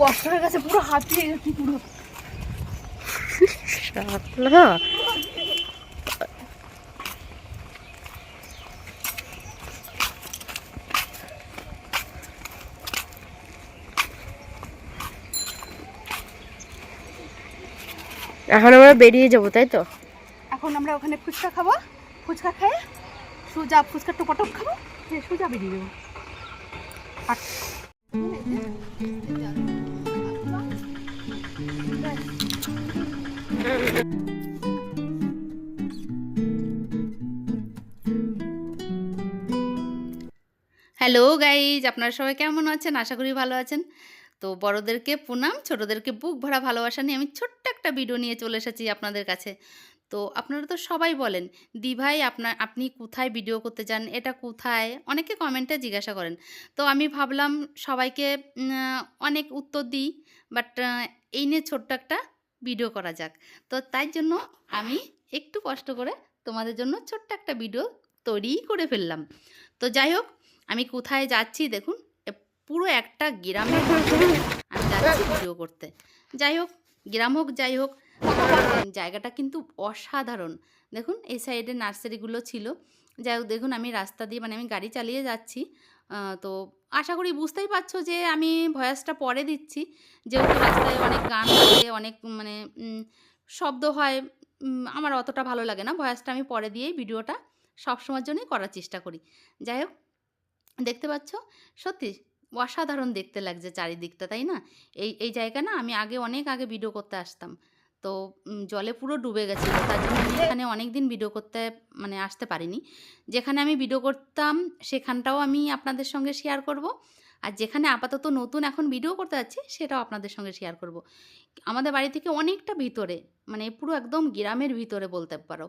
কষ্ট হয়ে গেছে পুরো হাঁপিয়ে গেছি পুরো। শাপলা এখন আমরা বেরিয়ে যাব তাই তো? এখন আমরা ওখানে ফুচকা খাব ফুচকা খেয়ে সোজা ফুচকা টোপাটপ খাব সোজা বেরিয়ে দেবো হ্যালো গাইজ আপনারা সবাই কেমন আছেন? আশা করি ভালো আছেন। তো বড়দেরকে প্রণাম, ছোটোদেরকে বুক ভরা ভালোবাসা নিয়ে আমি ছোট্ট একটা ভিডিও নিয়ে চলে এসেছি আপনাদের কাছে। তো আপনারা তো সবাই বলেন, দি ভাই আপনার আপনি কোথায় ভিডিও করতে চান এটা কোথায়? অনেকে কমেন্টে জিজ্ঞাসা করেন। তো আমি ভাবলাম, সবাইকে অনেক উত্তর দিই বাট এই নিয়ে ছোট্ট একটা ভিডিও করা যাক। তো তাই জন্য আমি একটু কষ্ট করে তোমাদের জন্য ছোট্ট একটা ভিডিও তৈরি করে ফেললাম। তো যাই হোক, আমি কোথায় যাচ্ছি দেখুন পুরো একটা ভিতরে আমি যাচ্ছি ভিডিও করতে। যাই হোক, গ্রাম হোক, যাই হোক, জায়গাটা কিন্তু অসাধারণ। দেখুন, এই সাইডে নার্সারিগুলো ছিল। যাই হোক, দেখুন, আমি রাস্তা দিয়ে মানে আমি গাড়ি চালিয়ে যাচ্ছি। তো আশা করি বুঝতেই পারছ যে আমি ভয়েসটা পরে দিচ্ছি। যেহেতু রাস্তায় অনেক গান হয় অনেক মানে শব্দ হয় আমার অতটা ভালো লাগে না। ভয়েসটা আমি পরে দিয়েই ভিডিওটা সবসময়ের জন্যই করার চেষ্টা করি। যাই হোক, দেখতে পাচ্ছ? সত্যি অসাধারণ দেখতে লাগছে চারিদিকটা, তাই না? এই এই জায়গা না আমি আগে অনেক আগে ভিডিও করতে আসতাম। তো জলে পুরো ডুবে গেছিল। তার জন্য আমি এখানে অনেক দিন ভিডিও করতে মানে আসতে পারিনি। যেখানে আমি ভিডিও করতাম, সেখানটাও আমি আপনাদের সঙ্গে শেয়ার করব। আর যেখানে আপাতত নতুন এখন ভিডিও করতে যাচ্ছি, সেটাও আপনাদের সঙ্গে শেয়ার করব। আমাদের বাড়ি থেকে অনেকটা ভিতরে মানে পুরো একদম গ্রামের ভিতরে বলতে পারো।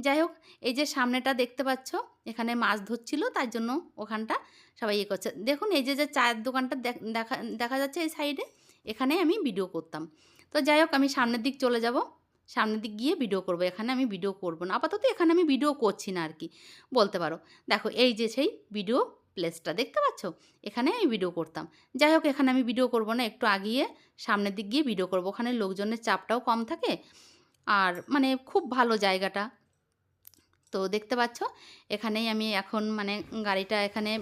যাই হোক, এই যে সামনেটা দেখতে পাচ্ছ, এখানে মাছ ধরছিল, তার জন্য ওখানটা সবাই ইয়ে করছে। দেখুন, এই যে যে চায়ের দোকানটা দেখ- দেখা দেখা যাচ্ছে এই সাইডে এখানে আমি ভিডিও করতাম। তো যাই হোক, আমি সামনের দিক চলে যাব। সামনের দিক গিয়ে ভিডিও করব। এখানে আমি ভিডিও করব না। আপাতত এখানে আমি ভিডিও করছি না আর কি বলতে পারো। দেখো, এই যে সেই ভিডিও প্লেসটা দেখতে পাচ্ছ? এখানে আমি ভিডিও করতাম। যাই হোক, এখানে আমি ভিডিও করব না। একটু আগিয়ে সামনের দিক গিয়ে ভিডিও করব। ওখানে লোকজনের চাপটাও কম থাকে। আর মানে খুব ভালো জায়গাটা। তো দেখতে পাচ্ছ? এখানেই আমি এখন মানে গাড়িটা এখানে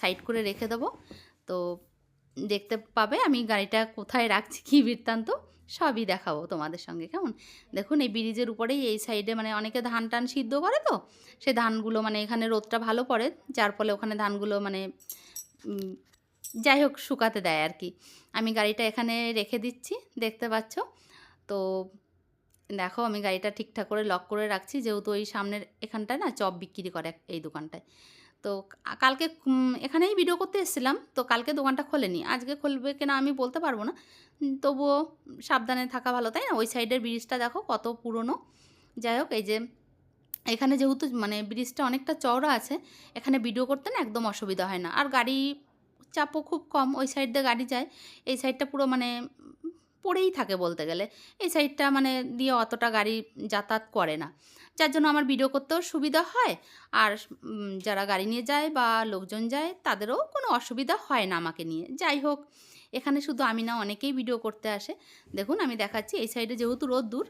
সাইড করে রেখে দেবো। তো দেখতে পাবে আমি গাড়িটা কোথায় রাখছি কী বৃত্তান্ত। সবই দেখাবো তোমাদের সঙ্গে, কেমন? দেখুন, এই ব্রিজের উপরেই এই সাইডে মানে অনেকে ধান টান সিদ্ধ করে তো, সে ধানগুলো মানে এখানে রোদটা ভালো পড়ে, যার ফলে ওখানে ধানগুলো মানে যাই হোক, শুকাতে দেয় আর কি আমি গাড়িটা এখানে রেখে দিচ্ছি, দেখতে পাচ্ছ? তো দেখো, আমি গাড়িটা ঠিকঠাক করে লক করে রাখছি, যেহেতু ওই সামনের এখানটায় না চপ বিক্রি করে এই দোকানটায়। তো কালকে এখানেই ভিডিও করতে এসেছিলাম। তো কালকে দোকানটা খোলেনি। আজকে খুলবে কিনা আমি বলতে পারব না। তবুও সাবধানে থাকা ভালো, তাই না? ওই সাইডের ব্রিজটা দেখো কত পুরনো। যাই হোক, এই যে এখানে যেহেতু মানে ব্রিজটা অনেকটা চওড়া আছে, এখানে ভিডিও করতে না একদম অসুবিধা হয় না। আর গাড়ি চাপও খুব কম, ওই সাইড দিয়ে গাড়ি যায়। এই সাইডটা পুরো মানে পড়েই থাকে বলতে গেলে। এই সাইডটা মানে দিয়ে অতটা গাড়ি যাতায়াত করে না। যার জন্য আমার ভিডিও করতেও সুবিধা হয়। আর যারা গাড়ি নিয়ে যায় বা লোকজন যায়, তাদেরও কোনো অসুবিধা হয় না আমাকে নিয়ে। যাই হোক, এখানে শুধু আমি না, অনেকেই ভিডিও করতে আসে। দেখুন, আমি দেখাচ্ছি, এই সাইডে যেহেতু রোদ্দুর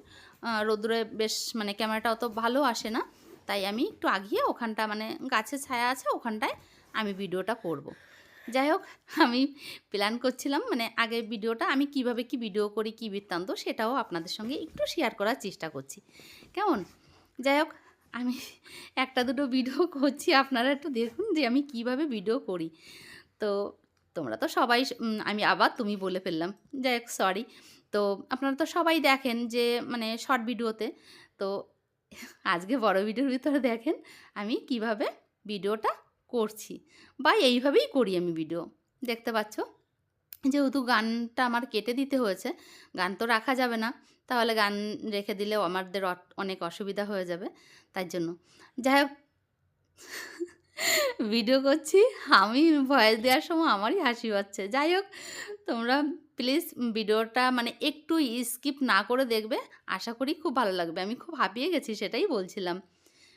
রোদ্দুরে বেশ মানে ক্যামেরাটা অত ভালো আসে না। তাই আমি একটু আগিয়ে ওখানটা মানে গাছের ছায়া আছে, ওখানটায় আমি ভিডিওটা করব। যাই হোক, আমি প্ল্যান করছিলাম মানে আগে ভিডিওটা, আমি কীভাবে কি ভিডিও করি, কী বৃত্তান্ত, সেটাও আপনাদের সঙ্গে একটু শেয়ার করার চেষ্টা করছি। কেমন? যাই হোক, আমি একটা দুটো ভিডিও করছি, আপনারা একটু দেখুন যে আমি কীভাবে ভিডিও করি। তো তোমরা তো সবাই আমি আবার তুমি বলে ফেললাম। যাই হোক সরি তো আপনারা তো সবাই দেখেন যে মানে শর্ট ভিডিওতে তো। আজকে বড় ভিডিওর ভিতরে দেখেন আমি কীভাবে ভিডিওটা করছি। বা এইভাবেই করি আমি ভিডিও দেখতে পাচ্ছ? যেহেতু গানটা আমার কেটে দিতে হয়েছে, গান তো রাখা যাবে না। তাহলে গান রেখে দিলেও আমাদের অনেক অসুবিধা হয়ে যাবে, তাই জন্য। যাই হোক, ভিডিও করছি, আমি ভয়েস দেওয়ার সময় আমারই হাসি পাচ্ছে যাই হোক, তোমরা প্লিজ ভিডিওটা মানে একটু স্কিপ না করে দেখবে, আশা করি খুব ভালো লাগবে। আমি খুব হাঁপিয়ে গেছি, সেটাই বলছিলাম।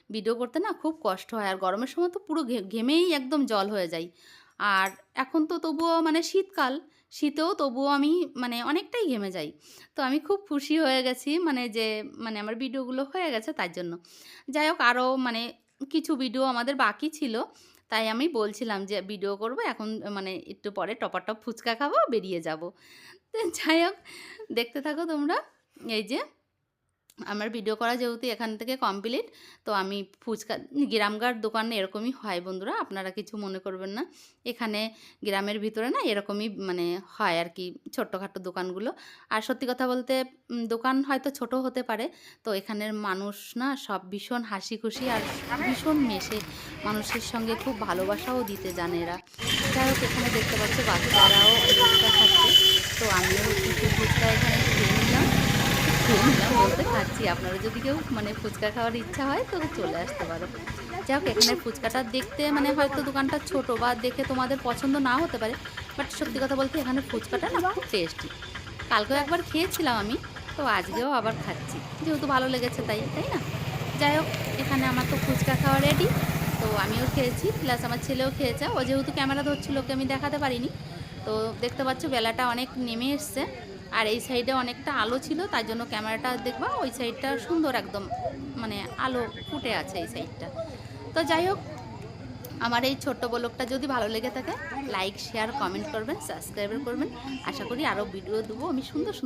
ভিডিও করতে না খুব কষ্ট হয়, আর গরমের সময় তো পুরো ঘেমেই একদম জল হয়ে যায়। আর এখন তো তবুও মানে শীতকাল শীতেও তবুও আমি মানে অনেকটাই ঘেমে যাই। তো আমি খুব খুশি হয়ে গেছি মানে যে মানে আমার ভিডিওগুলো হয়ে গেছে তার জন্য। যাই হোক আরও মানে কিছু ভিডিও আমাদের বাকি ছিল, তাই আমি বলছিলাম যে ভিডিও করব, এখন মানে একটু পরে টপার টপ ফুচকা খাব, বেরিয়ে যাব। তো যাই হোক, দেখতে থাকো তোমরা, এই যে আমার ভিডিও করা যেহেতু এখান থেকে কমপ্লিট তো আমি ফুচকা গ্রামগার দোকানে এরকমই হয় বন্ধুরা, আপনারা কিছু মনে করবেন না। এখানে গ্রামের ভিতরে না এরকমই মানে হয় আর কি ছোট্টখাটো দোকানগুলো। আর সত্যি কথা বলতে দোকান হয়তো ছোট হতে পারে, তো এখানের মানুষ না সব ভীষণ হাসি খুশি আর ভীষণ মেশে। মানুষের সঙ্গে খুব ভালোবাসাও দিতে জানে এরা। যাই হোক, এখানে দেখতে পাচ্ছি বাচ্চারাও খাচ্ছে, তো আমিও কিছু ফুচকা এখানে বলতে খাচ্ছি। আপনারা যদি কেউ মানে ফুচকা খাওয়ার ইচ্ছা হয়, তো চলে আসতে পারো। যাই হোক এখানে ফুচকাটা দেখতে মানে হয়তো দোকানটা ছোট বা দেখে তোমাদের পছন্দ না হতে পারে বাট সত্যি কথা বলতে এখানে ফুচকাটা না খুব টেস্টি কালকেও একবার খেয়েছিলাম আমি, তো আজকেও আবার খাচ্ছি। যেহেতু ভালো লেগেছে তাই তাই না? যাই হোক, এখানে আমার তো ফুচকা খাওয়া রেডি তো আমিও খেয়েছি প্লাস আমার ছেলেও খেয়েছে। ও যেহেতু ক্যামেরা ধরছিল, ওকে আমি দেখাতে পারিনি। তো দেখতে পাচ্ছ, বেলাটা অনেক নেমে এসছে। আর এই সাইডে অনেকটা আলো ছিল তার জন্য ক্যামেরাটা দেখবা ওই সাইডটা সুন্দর একদম মানে আলো ফুটে আছে এই সাইডটা। তো যাই হোক, আমার এই ছোট্ট বলকটা যদি ভালো লেগে থাকে লাইক শেয়ার কমেন্ট করবেন সাবস্ক্রাইব করবেন। আশা করি আরও ভিডিও দেবো, আমি সুন্দর